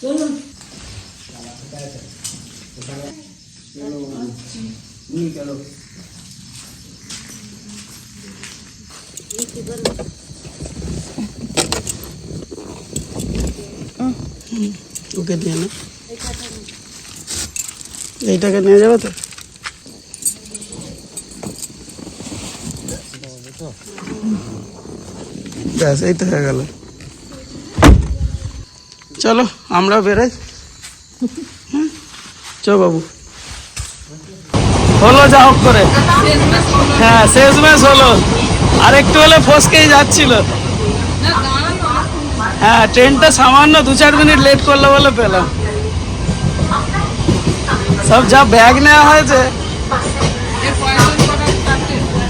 চলুন ওকে দিয়ে না এইটাকে নিয়ে যাবে তো ব্যাস এই তো হয়ে গেল চলো আমরা বেরাই। চ বাবু। হলো যা হোক করে। হ্যাঁ শেষ ম্যাচ হলো। আর একটু হলে ফসকেই যাচ্ছিল। হ্যাঁ ট্রেনটা সামান্য দু চার মিনিট লেট করল বলে পেলাম। সব যা ব্যাগ নেওয়া হয়েছে,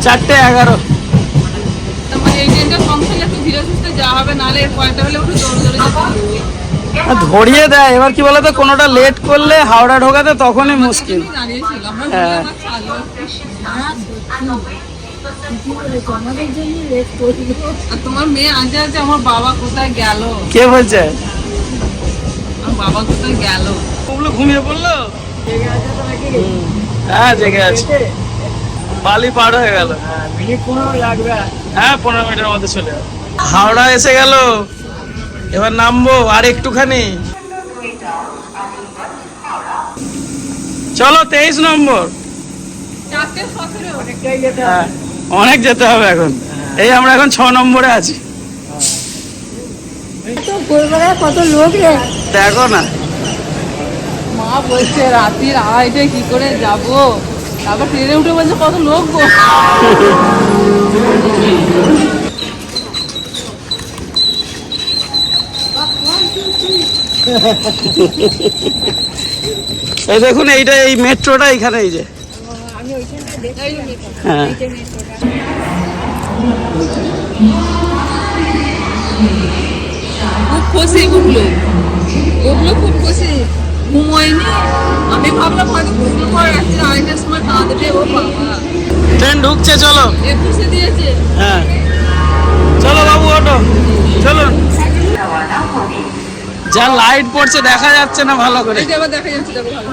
চারটে এগারো। আর ধরিয়ে দেয়। এবার কি বলতো কোনোটা লেট করলে হাওড়া ঢোকাতে তখনই মুশকিল। হ্যাঁ তোমার মেয়ে আজ আমার বাবা কোথায় গেল কে বলছে? বাবা কোথায় গেল ওগুলো ঘুমিয়ে পড়ল? হ্যাঁ জেগে আছে। বালি পার হয়ে গেল। লাগবে। হ্যাঁ পনেরো মিনিটের মধ্যে চলে হাওড়া এসে গেল। এবার নামবো আর একটুখানি। চলো তেইশ নম্বর। হ্যাঁ অনেক যেতে হবে এখন। এই আমরা এখন ছ নম্বরে আছি। কত লোক দেখো না। মা বলছে রাত্রির আড়াইটায় কি করে যাব? তারপর ট্রেনে উঠে বলছে কত লোক গো। এই দেখুন এইটা এই মেট্রোটা এইখানে এই যে। হ্যাঁ। খুব উঠল। ঘুমোয়নি। আমি ভাবলাম হয়তো ঘুমলো পর রাত্রির আড়াইটার সময় কাঁদবে ও বাবা ট্রেন ঢুকছে চলো। একুশে দিয়েছে হ্যাঁ। চলো বাবু অটো। চলুন। যা লাইট পড়ছে দেখা যাচ্ছে না ভালো করে। এটা আবার দেখা যাচ্ছে দেখো ভালো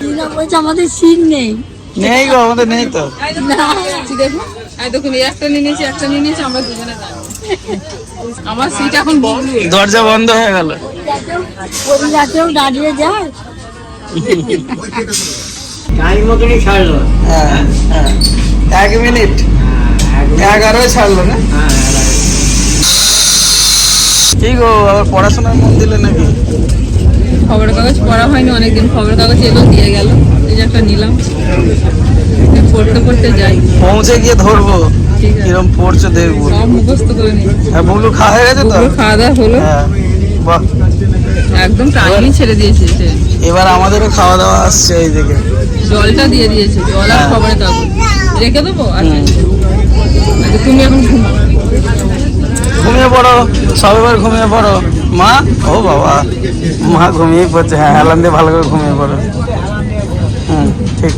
দিনা আমাদের সিট নেই। নেই গো আমাদের নেই তো। দেখো, দেখুন একটা নিয়ে নিয়েছি একটা নিয়ে নিয়েছি আমরা দুজনে আমার সিট এখন বন্ধ দরজা বন্ধ হয়ে গেল। ওই রাতেও দাঁড়িয়ে যায় টাইম মতনই ছাড়লো। হ্যাঁ হ্যাঁ। এক মিনিট। এগারোয় ছাড়লো না? কি গো আবার পড়াশোনার মন দিলে নাকি? খবরের কাগজ পড়া হয়নি অনেকদিন খবরের কাগজ এলো দিয়ে গেল। এই যে একটা নিলাম। পড়তে পড়তে যাই। পৌঁছে গিয়ে ধরবো। কিরম পড়ছে দেখব। সব মুখস্থ করে নিই হ্যাঁ বুলু খাওয়া হয়ে গেছে তো? খাওয়া দাওয়া হলো। হ্যাঁ বাহ। একদম টাইমই ছেড়ে দিয়েছে সে। এবার আমাদেরও খাওয়া দাওয়া আসছে এই দিকে জলটা দিয়ে দিয়েছে জল আর হ্যাঁ। খবরের কাগজ। রেখে দেবো? আর আচ্ছা, তুমি এখন ঘুমাও। ঘুমিয়ে পড়ো সব এবার ঘুমিয়ে পড়ো। মা, ও বাবা, মা ঘুমিয়ে পড়ছে। হ্যাঁ হেলান দিয়ে ভালো করে ঘুমিয়ে পড়ো। হুম, ঠিক।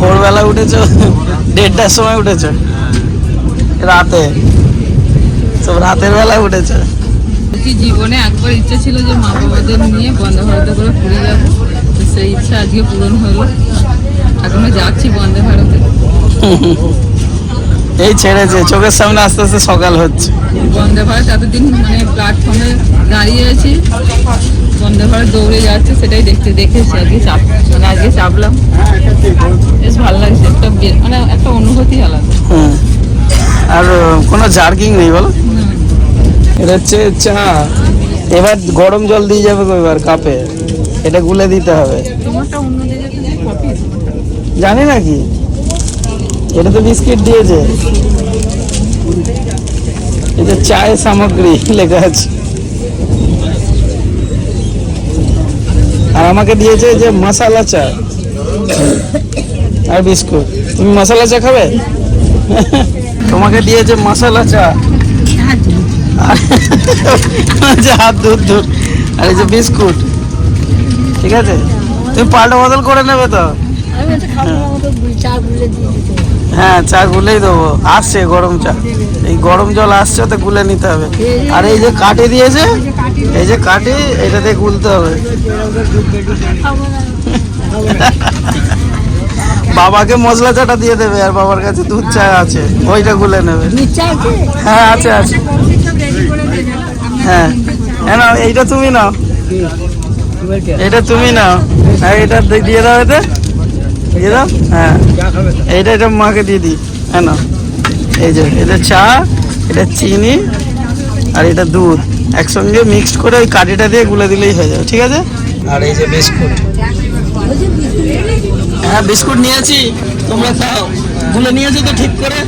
ভোরবেলা উঠেছো, দেড়টার সময় উঠেছো, রাতে। সব রাতের বেলা উঠেছো। জীবনে একবার ইচ্ছা ছিল যে মা বাবাদের নিয়ে বন্ধে করে ঘুরে যাব। তো সেই ইচ্ছা আজকে পূরণ হলো। এখনও যাচ্ছি বন্দে ভারতে। এই ছেড়েছে চোখের সামনে আস্তে আস্তে সকাল হচ্ছে। বন্দে ভারত এতদিন মানে প্ল্যাটফর্মে দাঁড়িয়ে আছি। বন্দে ভারত দৌড়ে যাচ্ছে সেটাই দেখতে দেখেছি। আজকে চাপ মানে আজকে চাপলাম। বেশ ভালো লাগছে একটা মানে একটা অনুভূতি আলাদা। আর কোনো জার্কিং নেই বলো? এটা হচ্ছে চা। এবার গরম জল দিয়ে যাবে এবার কাপে। এটা গুলে দিতে হবে। জানি না কি। এটা তো বিস্কিট দিয়েছে। এটা চায়ের সামগ্রী লেখা আছে। আর আমাকে দিয়েছে যে মশালা চা। আর বিস্কুট। তুমি মশালা চা খাবে? তোমাকে দিয়েছে মশালা চা। হাত দুধ দুধ আর এই যে বিস্কুট। ঠিক আছে? তুমি পাল্টা বদল করে নেবে তো। হ্যাঁ চা গুলেই দেবো। আসছে গরম চা। এই গরম জল আসছে তো গুলে নিতে হবে। আর এই যে কাঠি দিয়েছে এই যে কাঠি এটা দিয়ে গুলতে হবে। বাবাকে মশলা চাটা দিয়ে দেবে আর বাবার কাছে দুধ চা আছে ওইটা গুলে নেবে? হ্যাঁ আছে আছে। হ্যাঁ। হ্যাঁ এইটা তুমি নাও। এটা তুমি নাও হ্যাঁ এটা দিয়ে দাও এতে দিয়ে দাও হ্যাঁ এইটা এটা মাকে দিয়ে দিই হ্যাঁ নাও এই যে এটা চা এটা চিনি আর এটা দুধ একসঙ্গে মিক্সড করে ওই কাঠিটা দিয়ে গুলে দিলেই হয়ে যাবে ঠিক আছে আর এই যে বিস্কুট? হ্যাঁ বিস্কুট নিয়েছি তোমরা খাও গুলে নিয়েছো তো ঠিক করে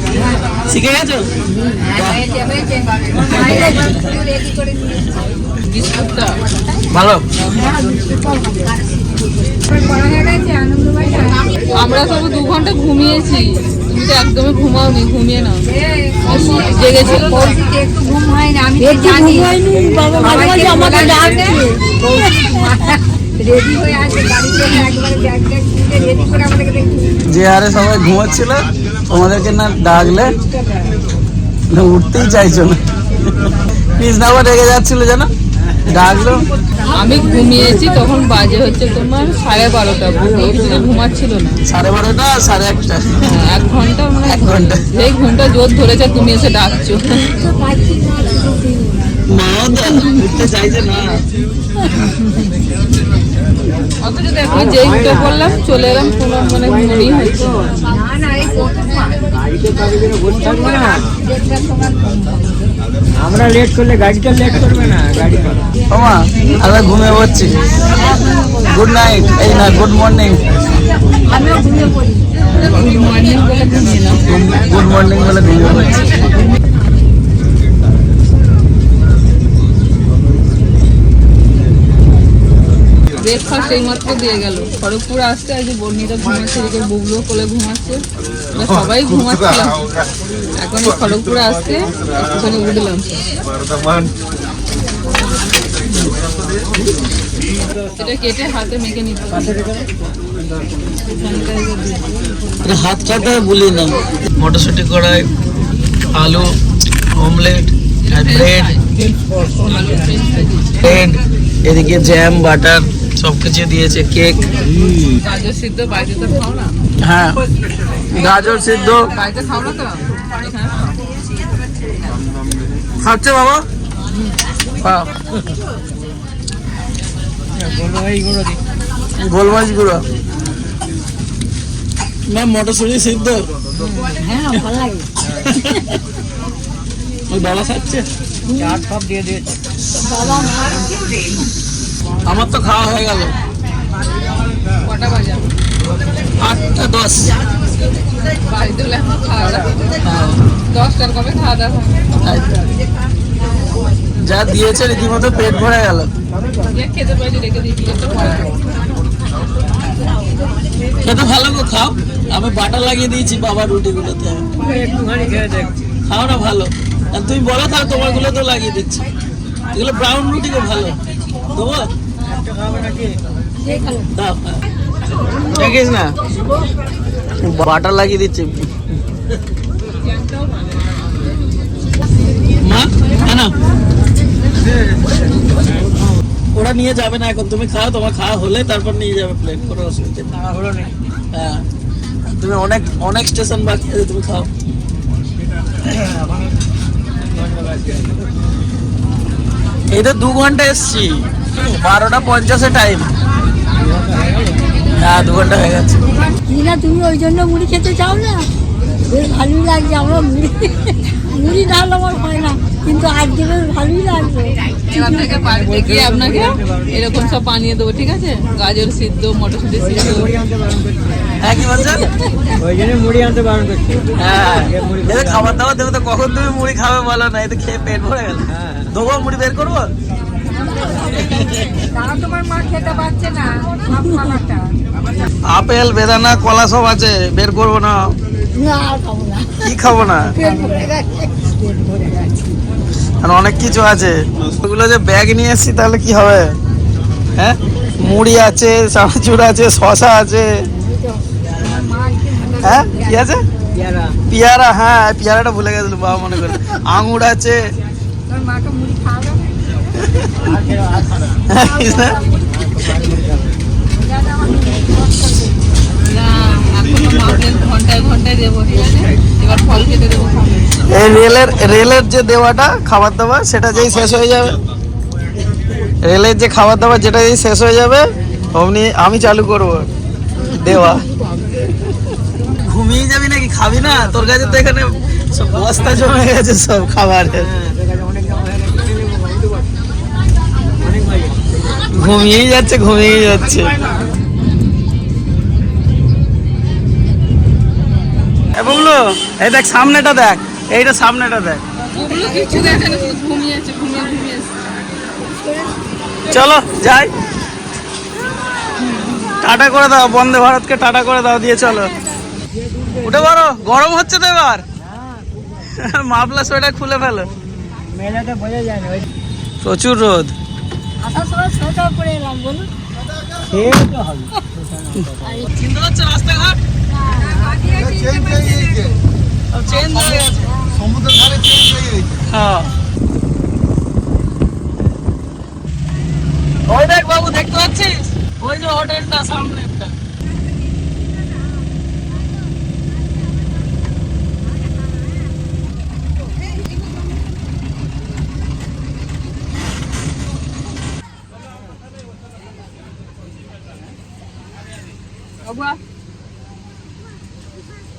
শিখে গেছো ভালো। আমরা সব দু ঘণ্টা ঘুমিয়েছি। তুমি তো একদমই ঘুমাওনি ঘুমিয়ে নাও। ঘুম আমাকে ডাকছে। যে হারে সবাই ঘুমাচ্ছিল তোমাদেরকে না ডাকলে না উঠতেই চাইছো না। কৃষ্ণা আবার রেগে যাচ্ছিল জানো ডাকলো? আমি ঘুমিয়েছি তখন বাজে হচ্ছে তোমার সাড়ে বারোটা ঘুমাচ্ছিল না। সাড়ে বারোটা সাড়ে একটা। হ্যাঁ, এক ঘণ্টা মানে এক ঘণ্টা। সেই ঘণ্টা জোর ধরেছে তুমি এসে ডাকছো। অথচ দেখো যেই উঠে পড়লাম চলে এলাম কোনো মানে মনেই না। না। আমরা লেট করলে গাড়িটা লেট করবে না গাড়ি ওমা আমরা ঘুমিয়ে পড়ছি। গুড নাইট এই না গুড মর্নিং আমিও ঘুমিয়ে পড়ি। গুড মর্নিং বলে ঘুমিয়ে এলাম গুড মর্নিং বলে ঘুমিয়ে পড়ছি। ব্রেকফাস্ট এই মাত্র দিয়ে গেল। খড়গপুর আসতে আজ বর্ণিটা ঘুমাচ্ছে এদিকে বুবলু কোলে ঘুমাচ্ছে। সবাই ঘুমাচ্ছিলাম এখন খড়গপুরে আসতে একটুখানি উঠলাম। এটা কেটে হাতে মেখে নিতে হাত খাতে বলি না। মটরশুটি কড়াই আলু অমলেট আর ব্রেড। ব্রেড এদিকে জ্যাম বাটার সব কিছু দিয়েছে কেক। গাজর সিদ্ধ তো খাও না। হ্যাঁ। গাজর সিদ্ধ। খাও না তো? খাচ্ছে বাবা? এইগুলো গুঁড়ো। ম্যাম মটরশুটি সিদ্ধ? হ্যাঁ ভালো লাগে। ওই বাবা খাচ্ছে? চার সব দিয়ে দিয়েছে বাবা আমার তো খাওয়া হয়ে গেল। আটটা দশ। হ্যাঁ। যা দিয়েছে রীতিমতো পেট ভরে গেল। খেতে ভালো গো খাও। আমি বাটার লাগিয়ে দিয়েছি বাবার রুটিগুলোতে। খাও না ভালো। আর তুমি বলো তাহলে তোমারগুলো তো লাগিয়ে দিচ্ছি। এগুলো ব্রাউন রুটি গো ভালো। দেবো দেখিস না। বাটার লাগিয়ে দিচ্ছি। ওরা নিয়ে যাবে না এখন। তুমি খাও তোমার খাওয়া হলে তারপর নিয়ে যাবে প্লেট কোনো অসুবিধা হ্যাঁ। তুমি অনেক অনেক স্টেশন বাকি আছে তুমি খাও। এই তো দু ঘণ্টা এসছি। বারোটা পঞ্চাশে টাইম হ্যাঁ দু ঘণ্টা হয়ে গেছে। কি না তুমি ওই জন্য মুড়ি খেতে চাও না? বেশ ভালোই লাগছে আমরা মুড়ি। মুড়ি ডাল আমার হয় না কিন্তু আজকে বেশ ভালোই লাগছে এবার থেকে বাড়িতে গিয়ে আপনাকে এরকম সব বানিয়ে দেবো ঠিক আছে? গাজর সিদ্ধ মটরশুঁটি সিদ্ধ। হ্যাঁ কি বলছেন? ওই জন্য মুড়ি আনতে বারণ করছে। হ্যাঁ খাবার দাবার দেবে তো কখন তুমি মুড়ি খাবে বলো না এতে খেয়ে পেট ভরে গেল। হ্যাঁ। দেবো মুড়ি বের করব? আপেল বেদানা কলা সব আছে বের করব না। কি খাব না? আর অনেক কিছু আছে। ওগুলো যে ব্যাগ নিয়ে এসেছি তাহলে কি হবে? হ্যাঁ? মুড়ি আছে চানাচুর আছে শশা আছে। হ্যাঁ? কি আছে? পেয়ারা। হ্যাঁ পেয়ারাটা ভুলে গেছিল বাবা মনে করে। আঙুর আছে। এই রেলের রেলের যে দেওয়াটা খাবার দাবার সেটা যেই শেষ হয়ে যাবে। রেলের যে খাবার দাবার যেটা যেই শেষ হয়ে যাবে অমনি আমি চালু করব দেওয়া। ঘুমিয়ে যাবি নাকি? খাবি না? তোর কাছে তো এখানে সব বস্তা জমে গেছে সব খাবারের। ঘুমিয়েই যাচ্ছে ঘুমিয়েই যাচ্ছে। বুবলু এই দেখ সামনেটা দেখ এইটা সামনেটা দেখ। চলো যাই। টাটা করে দাও বন্দে ভারতকে টাটা করে দাও দিয়ে চলো। উঠে পারো গরম হচ্ছে তো এবার। মাফলা সোয়েটার খুলে ফেলো। মেলাতে বোঝা যায় প্রচুর রোদ। আসার সময় এলাম বলুন। সমুদ্রের ধারে চেঞ্জ হয়ে। গেছে হ্যাঁ ওই দেখ বাবু দেখতে পাচ্ছিস? ওই যে হোটেলটা সামনে।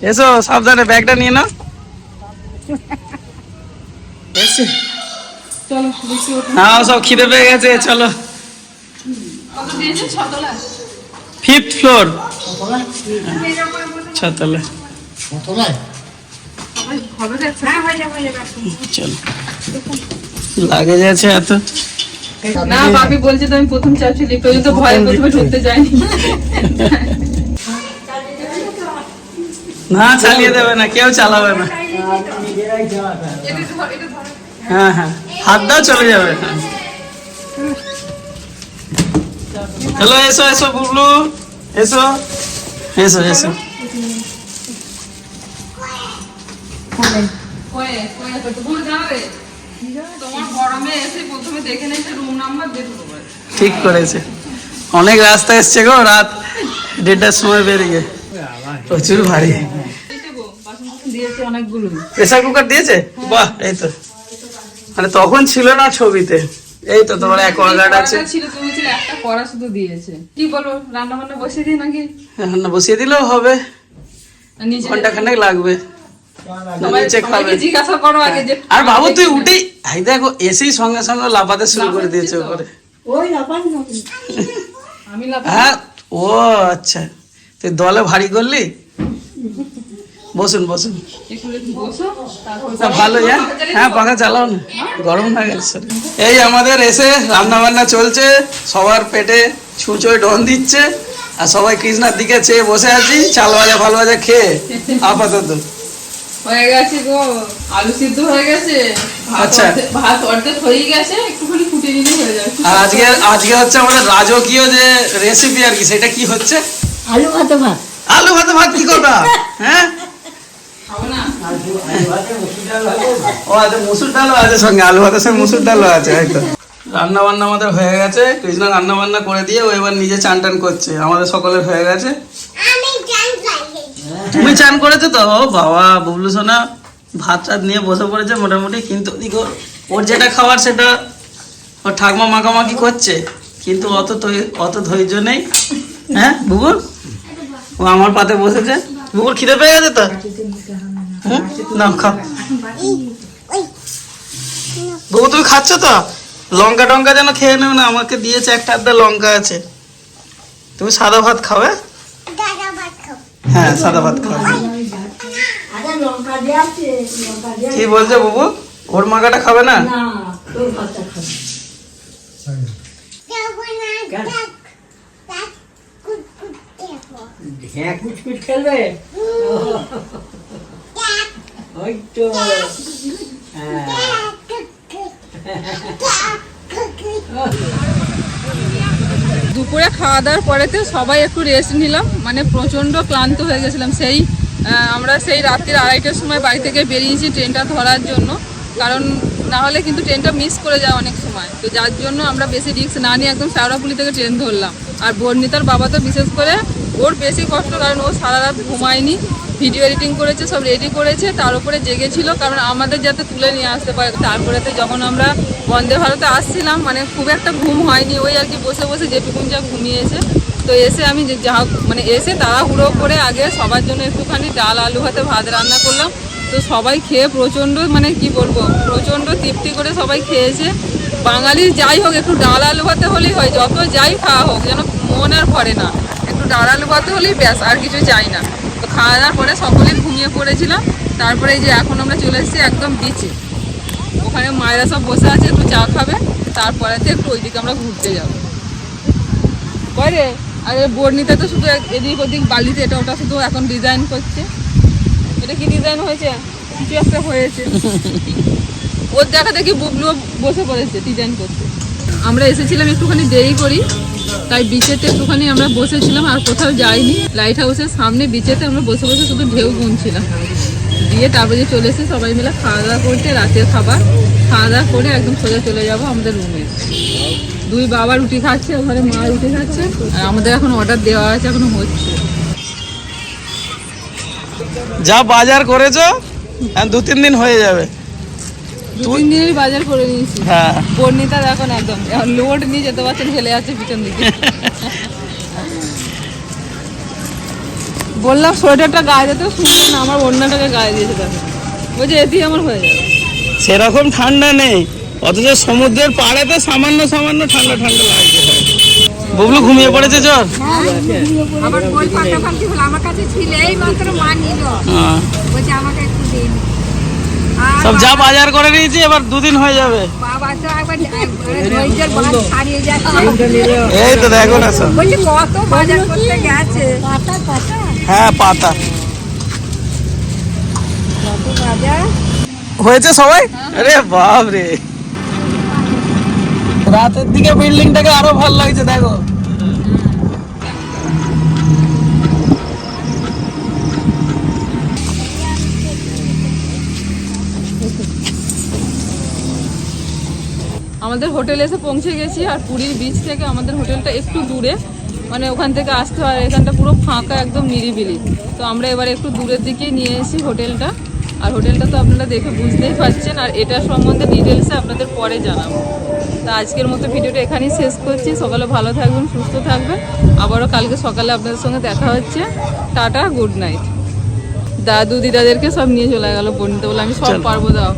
এসো সাবধানে ব্যাগটা নিয়ে নাও। হ্যাঁ সব খিদে পেয়ে গেছে চলো। ফিফথ ফ্লোর ছতলা। চলো। লাগে যাচ্ছে এত। না বাপি বলছে তো আমি প্রথম চাপছি লিফট ওই তো ভয়ে প্রথমে ঢুকতে যাইনি। না, চালিয়ে দেবে না, কেউ চালাবে না। হ্যাঁ হ্যাঁ হাত দাও, চলে যাবে। হ্যাঁ হ্যালো, এসো এসো, বুবলু। এসো এসো এসো। ঠিক করেছে। অনেক রাস্তা এসছে গো, রাত দেড়টার সময় বেরিয়ে প্রচুর ভারী দেবো বাসন টাসন দিয়েছে অনেকগুলো। প্রেসার কুকার দিয়েছে? বাহ এই তো। মানে তখন ছিল না ছবিতে। এই তো তোমার অ্যাকোয়াগার্ড আছে। ছিল তুমি ছিল একটা কড়া শুধু দিয়েছে। কি বলো রান্না বান্না বসে দিই নাকি? রান্না বসিয়ে দিলেও হবে। ঘণ্টা খানেক লাগবে। সবাই- নিচে খাবে। সবাইকে জিজ্ঞাসা করো আগে যে আর বাবু তুই উঠেই এই দেখো এসেই সঙ্গে সঙ্গে লাফাতে শুরু করে দিয়েছে ওপরে। হ্যাঁ ও আচ্ছা। তুই দলে ভারী করলি? বসুন বসুন। ভালো হ্যাঁ পাখা চালাও না। গরম হয়ে গেছে এই আমাদের এসে রান্না বান্না চলছে সবার পেটে ছুঁচোয় ডন দিচ্ছে আর সবাই কৃষ্ণার দিকে চেয়ে বসে আছি চাল ভাজা ফাল ভাজা খেয়ে আপাতত। হয়ে গেছে গো আলু সিদ্ধ হয়ে গেছে ভাত আচ্ছা। ভাত অর্ধেক হয়ে গেছে একটুখানি ফুটিয়ে নিলে হয়ে যাবে। আর আজকে আজকে হচ্ছে আমাদের রাজকীয় যে রেসিপি আর কি সেটা কি হচ্ছে? আলু ভাত ভাত। আলু ভাতে ভাত কি কথা? হ্যাঁ? না ও আচ্ছা মুসুর ডালও আছে সঙ্গে, আলু ভাতের সঙ্গে মুসুর ডালও আছে হয়তো রান্না বান্না আমাদের হয়ে গেছে, কৃষ্ণ রান্না বান্না করে দিয়ে ও এবার নিজে চান টান করছে, আমাদের সকলের হয়ে গেছে। তুমি চান করেছ তো? ও বাবা, বুবলু সোনা, ভাত টাত নিয়ে বসে পড়েছে মোটামুটি, কিন্তু ওর- যেটা খাবার সেটা ওর ঠাকমা মাখামাখি করছে, কিন্তু অত অত ধৈর্য নেই। হ্যাঁ বুবুল? ও আমার পাতে বসেছে। বুবুল, খিদে পেয়ে গেছে তো? হুম? নাও খাও বউ তুমি খাচ্ছ তো? লঙ্কা টঙ্কা যেন খেয়ে নেবে না আমাকে দিয়েছে একটা আধা লঙ্কা আছে। তুমি সাদা ভাত খাবে হ্যাঁ? সাদা ভাত দিয়ে কি বলছে বাবু? ওর মাখাটা খাবে না? না তোর ভাতটা খাবে হ্যাঁ কুচকুচ খেলবে? হ্যাঁ। দুপুরে খাওয়া দাওয়ার পরেতে সবাই একটু রেস্ট নিলাম। মানে প্রচণ্ড ক্লান্ত হয়ে গেছিলাম। সেই আমরা সেই রাত্রির আড়াইটার সময় বাড়ি থেকে বেরিয়েছি ট্রেনটা ধরার জন্য। কারণ না হলে কিন্তু ট্রেনটা মিস করে যায় অনেক সময়। তো যার জন্য আমরা বেশি রিস্ক না নিয়ে একদম শাওড়াপুলি থেকে ট্রেন ধরলাম। আর বর্ণিতার বাবা তো বিশেষ করে ওর বেশি কষ্ট কারণ ও সারা রাত ঘুমায়নি। ভিডিও এডিটিং করেছে, সব রেডি করেছে, তার উপরে জেগেছিল কারণ আমাদের যাতে তুলে নিয়ে আসতে পারে। তারপরেতে যখন আমরা বন্দে ভারতে আসছিলাম মানে খুব একটা ঘুম হয়নি, ওই আর কি বসে বসে যেটুকুন যা ঘুমিয়েছে। তো এসে আমি যা মানে এসে তাড়াহুড়ো করে আগে সবার জন্য একটুখানি ডাল, আলু হাতে ভাত রান্না করলাম। তো সবাই খেয়ে প্রচণ্ড মানে কি বলব, প্রচণ্ড তৃপ্তি করে সবাই খেয়েছে। বাঙালির যাই হোক, একটু ডাল, আলু ভাতে হলেই হয়, যত যাই খাওয়া হোক, যেন মন আর ভরে না। একটু ডাল, আলু ভাতে হলেই ব্যাস, আর কিছু চাই না। তো খাওয়া দাওয়ার পরে সকলেই ঘুমিয়ে পড়েছিলাম তারপরে যে এখন আমরা চলে এসেছি একদম বিচে ওখানে মায়েরা সব বসে আছে, একটু চা খাবে। তারপরেতে একটু ওইদিকে আমরা ঘুরতে যাব। পরে আর বর্ণিতে তো শুধু এদিক ওদিক বালিতে, এটা ওটা শুধু এখন ডিজাইন করছে। এটা কি ডিজাইন হয়েছে? কিছু একটা হয়েছে। ওর দেখা দেখি বুবলুও বসে পড়েছে ডিজাইন করতে। আমরা এসেছিলাম একটুখানি দেরি করি। তাই বিচেতে একটুখানি আমরা বসেছিলাম আর কোথাও যাইনি। লাইট হাউসের সামনে বিচেতে আমরা বসে বসে শুধু ঢেউ গুনছিলাম। দিয়ে তারপরে চলে এসে সবাই মিলে খাওয়া দাওয়া করতে, রাতের খাবার। খাওয়া দাওয়া করে একদম সোজা চলে যাব আমাদের রুমে দুই বাবা রুটি খাচ্ছে, ওখানে মা রুটি খাচ্ছে। আর আমাদের এখন অর্ডার দেওয়া আছে, এখনও হচ্ছে। যা বাজার করেছ আর দু তিন দিন হয়ে যাবে। দিনের বাজার করে নিয়েছি। হ্যাঁ। বর্ণিতা দেখুন একদম। এখন লোড নিয়ে যেতে পারছেন ফেলে যাচ্ছে পিছন দিকে। বললাম সোয়েটারটা গায়ে দিতে না আমার অন্যটাকে গায়ে দিয়েছে দেখো। বলছে এতেই আমার হয়ে যাবে। সেরকম ঠান্ডা নেই। অথচ সমুদ্রের পাড়েতে সামান্য সামান্য ঠান্ডা ঠান্ডা লাগছে। বুবলু ঘুমিয়ে পড়েছে জ্বর? আবার বই পাল্টাপাল্টি হলো? আমার কাছে ছিল এই মাত্র মা নিল। হ্যাঁ। বলছে আমাকে একটু দিন সব যা বাজার করে নিয়েছি এবার দুদিন হয়ে যাবে। এই তো দেখো না সব। বলছি কত বাজার করতে গেছে? পাতা পাতা? হ্যাঁ পাতা। হয়েছে সবাই? আরে বাপ রে রাতের দিকে বিল্ডিংটাকে আরও ভালো লাগছে দেখো। আমাদের হোটেলে এসে পৌঁছে গেছি আর পুরীর বিচ থেকে আমাদের হোটেলটা একটু দূরে। মানে ওখান থেকে আসতে হয়, এখানটা পুরো ফাঁকা, একদম নিরিবিলি। তো আমরা এবার একটু দূরের দিকে নিয়ে এসেছি হোটেলটা। আর হোটেলটা তো আপনারা দেখে বুঝতেই পারছেন, আর এটা সম্বন্ধে ডিটেলসে আপনাদের পরে জানাব। তা আজকের মতো ভিডিওটা এখানেই শেষ করছি। সকালে ভালো থাকবেন, সুস্থ থাকবেন। আবারও কালকে সকালে আপনাদের সঙ্গে দেখা হচ্ছে। টাটা গুড নাইট দাদু দিদাদেরকে সব নিয়ে চলে গেল বন্ধুতে বলে আমি সব পারব দাও।